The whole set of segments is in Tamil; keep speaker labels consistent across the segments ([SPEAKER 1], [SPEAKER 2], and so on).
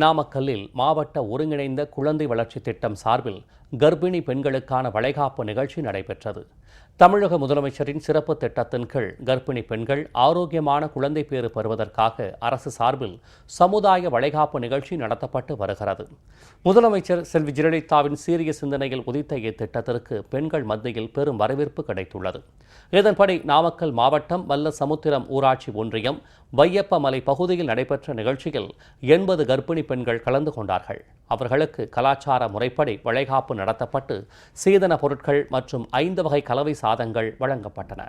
[SPEAKER 1] நாமக்கல்லில் மாவட்ட ஒருங்கிணைந்த குழந்தை வளர்ச்சி திட்டம் சார்பில் கர்ப்பிணி பெண்களுக்கான வளைகாப்பு நிகழ்ச்சி நடைபெற்றது. தமிழக முதலமைச்சரின் சிறப்பு திட்டத்தின் கீழ் கர்ப்பிணி பெண்கள் ஆரோக்கியமான குழந்தை பேறு பெறுவதற்காக அரசு சார்பில் சமுதாய வளைகாப்பு நிகழ்ச்சி நடத்தப்பட்டு வருகிறது. முதலமைச்சர் செல்வி ஜெயலலிதாவின் சீரிய சிந்தனையில் உதித்த இத்திட்டத்திற்கு பெண்கள் மத்தியில் பெரும் வரவேற்பு கிடைத்துள்ளது. இதன்படி நாமக்கல் மாவட்டம் வல்ல சமுத்திரம் ஊராட்சி ஒன்றியம் வையப்பமலை பகுதியில் நடைபெற்ற நிகழ்ச்சியில் எண்பது கர்ப்பிணி பெண்கள் கலந்து கொண்டார்கள். அவர்களுக்கு கலாச்சார முறைப்படி வளைகாப்பு நடத்தப்பட்டு சீதன பொருட்கள் மற்றும் ஐந்து வகை கலவை சாதங்கள் வழங்கப்பட்டன.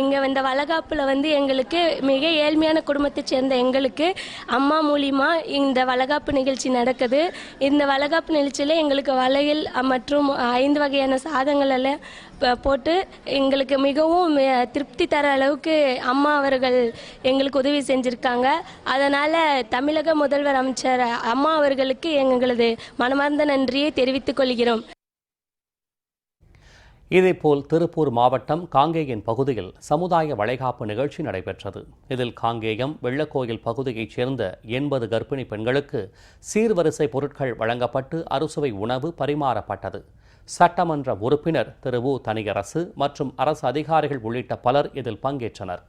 [SPEAKER 2] இங்கே இந்த வளகாப்பில் வந்து எங்களுக்கு மிக ஏழ்மையான குடும்பத்தை சேர்ந்த எங்களுக்கு அம்மா மூலியமா இந்த வளகாப்பு நிகழ்ச்சி நடக்குது. இந்த வளகாப்பு நிகழ்ச்சியில் எங்களுக்கு வளையல் மற்றும் ஐந்து வகையான சாதங்கள் எல்லாம் போட்டு எங்களுக்கு மிகவும் திருப்தி தர அளவுக்கு அம்மா அவர்கள் எங்களுக்கு உதவி செஞ்சுருக்காங்க. அதனால் தமிழக முதல்வர் அமைச்சர் அம்மா அவர்களுக்கு எங்களது மனமார்ந்த நன்றியை தெரிவித்துக் கொள்கிறோம்.
[SPEAKER 1] இதேபோல் திருப்பூர் மாவட்டம் காங்கேயன் பகுதியில் சமுதாய வளைகாப்பு நிகழ்ச்சி நடைபெற்றது. இதில் காங்கேயம் வெள்ளக்கோயில் பகுதியைச் சேர்ந்த எண்பது கர்ப்பிணி பெண்களுக்கு சீர்வரிசை பொருட்கள் வழங்கப்பட்டு அறுசுவை உணவு பரிமாறப்பட்டது. சட்டமன்ற உறுப்பினர் திரு. உ. தனியரசு மற்றும் அரசு அதிகாரிகள் உள்ளிட்ட பலர் இதில் பங்கேற்றனர்.